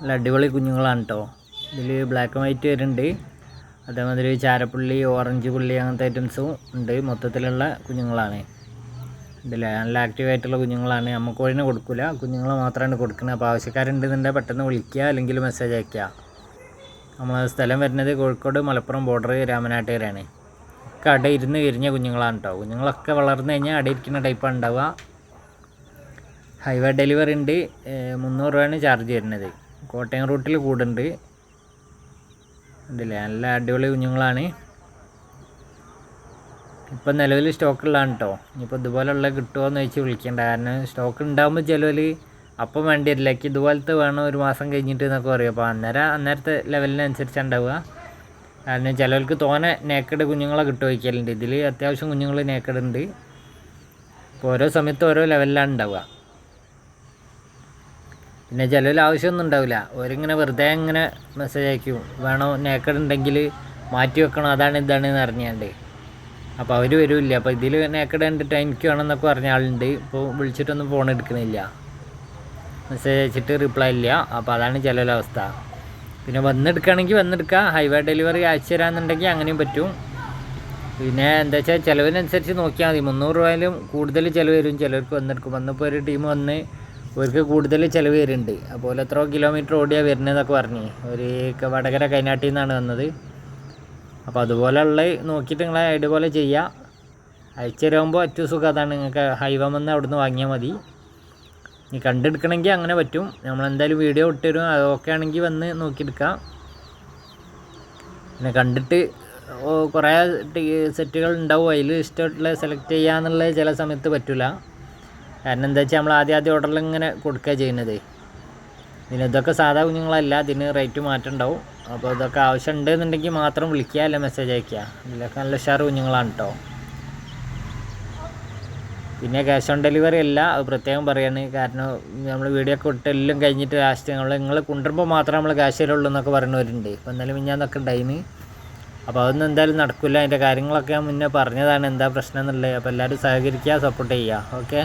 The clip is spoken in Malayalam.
നല്ല അടിപൊളി കുഞ്ഞുങ്ങളാണ് കേട്ടോ ഇതിൽ ബ്ലാക്ക് ആൻഡ് വൈറ്റ് വരുന്നുണ്ട് അതേമാതിരി ചാരപ്പുള്ളി ഓറഞ്ച് പുള്ളി അങ്ങനത്തെ ഐറ്റംസും ഉണ്ട്. മൊത്തത്തിലുള്ള കുഞ്ഞുങ്ങളാണ്. ഇതിൽ നല്ല ആക്റ്റീവായിട്ടുള്ള കുഞ്ഞുങ്ങളാണ്. നമ്മൾ കോഴിനെ കൊടുക്കില്ല കുഞ്ഞുങ്ങൾ മാത്രമാണ് കൊടുക്കുന്നത് അപ്പോൾ ആവശ്യക്കാരുണ്ടെന്നുണ്ടെങ്കിൽ പെട്ടെന്ന് വിളിക്കുക അല്ലെങ്കിൽ മെസ്സേജ് അയക്കുക നമ്മൾ സ്ഥലം വരുന്നത് കോഴിക്കോട് മലപ്പുറം ബോർഡർ രാമനാട്ടുകരയാണ്. ഒക്കെ അട ഇരുന്ന് കുഞ്ഞുങ്ങളാണ് കേട്ടോ കുഞ്ഞുങ്ങളൊക്കെ വളർന്നു കഴിഞ്ഞാൽ അട ഇരിക്കുന്ന ടൈപ്പാണ് ഉണ്ടാവുക ഹൈവേ ഡെലിവറി ഉണ്ട്. മുന്നൂറ് രൂപയാണ് ചാർജ് വരുന്നത്. കോട്ടയം റൂട്ടിൽ കൂടുണ്ട്. ഉണ്ടല്ലേ നല്ല അടിപൊളി കുഞ്ഞുങ്ങളാണ്. ഇപ്പം നിലവിൽ സ്റ്റോക്കുള്ളതാണ് കേട്ടോ ഇനിയിപ്പോൾ ഇതുപോലെയുള്ള കിട്ടുമോ എന്ന് വെച്ച് വിളിക്കേണ്ട. കാരണം സ്റ്റോക്ക് ഉണ്ടാകുമ്പോൾ ചിലവർ അപ്പം വേണ്ടി വരില്ല എനിക്ക് ഇതുപോലത്തെ വേണം ഒരു മാസം കഴിഞ്ഞിട്ട് എന്നൊക്കെ പറയും. അപ്പോൾ അന്നേരം അന്നേരത്തെ ലെവലിനനുസരിച്ചാണ് ഉണ്ടാവുക. കാരണം ചിലവർക്ക് തോനെ നേക്കഡ് കുഞ്ഞുങ്ങളെ കിട്ടുമായിരിക്കലുണ്ട് ഇതിൽ അത്യാവശ്യം കുഞ്ഞുങ്ങൾ നേക്കഡ് ഉണ്ട് ഓരോ സമയത്ത് ഓരോ ലെവലിലാണ് ഉണ്ടാവുക. പിന്നെ ചിലവിൽ ആവശ്യമൊന്നും ഉണ്ടാവില്ല. ഓരിങ്ങനെ വെറുതെ ഇങ്ങനെ മെസ്സേജ് അയക്കും. വേണോ നേക്കഡ് ഉണ്ടെങ്കിൽ മാറ്റി വെക്കണം? അതാണ് ഇതാണ് എന്ന് അറിഞ്ഞാണ്ട്. അപ്പോൾ അവർ വരില്ല. അപ്പോൾ ഇതിൽ നേക്കഡ് കണ്ടിട്ട് എനിക്ക് വേണമെന്നൊക്കെ പറഞ്ഞ ആളുണ്ട്. ഇപ്പോൾ വിളിച്ചിട്ടൊന്നും ഫോൺ എടുക്കുന്നില്ല. മെസ്സേജ് അയച്ചിട്ട് റിപ്ലൈ ഇല്ല. അപ്പോൾ അതാണ് ചിലവിലെ അവസ്ഥ. പിന്നെ വന്നെടുക്കുകയാണെങ്കിൽ വന്നെടുക്കുക ഹൈവേ ഡെലിവറി അയച്ചു തരാമെന്നുണ്ടെങ്കിൽ അങ്ങനെയും പറ്റും. പിന്നെ എന്താ വെച്ചാൽ ചിലവിനനുസരിച്ച് നോക്കിയാൽ മതി. മുന്നൂറ് രൂപയിലും കൂടുതൽ ചിലവ് വരും. ചിലർക്ക് വന്നെടുക്കും. വന്നപ്പോൾ ഒരു ടീം വന്ന് അവർക്ക് കൂടുതൽ ചിലവ് വരുന്നുണ്ട്. അപ്പോൾ എത്ര കിലോമീറ്റർ ഓടിയാ വരുന്നതെന്നൊക്കെ പറഞ്ഞു. ഒരു വടകര കൈനാട്ടിൽ നിന്നാണ് വന്നത്. അപ്പോൾ അതുപോലെയുള്ള നോക്കിയിട്ട് നിങ്ങൾ ഇതുപോലെ ചെയ്യുക അയച്ചു തരുമ്പോൾ ഏറ്റവും സുഖം അതാണ്. നിങ്ങൾക്ക് ഹൈവം വന്ന് അവിടുന്ന് വാങ്ങിയാൽ മതി. ഇനി കണ്ടെടുക്കണമെങ്കിൽ അങ്ങനെ പറ്റും. നമ്മളെന്തായാലും വീഡിയോ ഇട്ടുതരും അത് ഓക്കെ ആണെങ്കിൽ വന്ന് നോക്കിയെടുക്കാം. പിന്നെ കണ്ടിട്ട് കുറേ സെറ്റുകൾ ഉണ്ടാവും. അതിൽ ഇഷ്ടമായിട്ടുള്ള സെലക്ട് ചെയ്യാന്നുള്ള ചില സമയത്ത് പറ്റില്ല കാരണം എന്താ വെച്ചാൽ നമ്മൾ ആദ്യം ആദ്യം ഓർഡറിൽ ഇങ്ങനെ കൊടുക്കുക ചെയ്യുന്നത്. ഇതിന് ഇതൊക്കെ സാധാ കുഞ്ഞുങ്ങളല്ല ഇതിന് റേറ്റ് മാറ്റം ഉണ്ടാവും. അപ്പോൾ ഇതൊക്കെ ആവശ്യം ഉണ്ടെന്നുണ്ടെങ്കിൽ മാത്രം വിളിക്കുക അല്ല മെസ്സേജ് അയക്കുക. ഇതിലൊക്കെ നല്ല ഉഷാറ് കുഞ്ഞുങ്ങളാണ് കേട്ടോ പിന്നെ ക്യാഷ് ഓൺ ഡെലിവറി അല്ല അത് പ്രത്യേകം പറയാണ്. കാരണം നമ്മൾ വീഡിയോ ഒക്കെ ഇട്ട് എല്ലാം കഴിഞ്ഞിട്ട് ലാസ്റ്റ് നമ്മൾ നിങ്ങൾ കൊണ്ടുവരുമ്പോൾ മാത്രമേ നമ്മൾ ക്യാഷ് തരുള്ളൂ എന്നൊക്കെ പറയുന്നവരുണ്ട് ഇപ്പോൾ എന്നാലും മിഞ്ഞാന്നൊക്കെ ഉണ്ടായിന്. അപ്പോൾ അതൊന്നും എന്തായാലും നടക്കില്ല അതിന്റെ കാര്യങ്ങളൊക്കെ ഞാൻ മുന്നേ പറഞ്ഞതാണ് എന്താ പ്രശ്നം എന്നുള്ളത്. അപ്പോൾ എല്ലാവരും സഹകരിക്കുക സപ്പോർട്ട് ചെയ്യുക. ഓക്കെ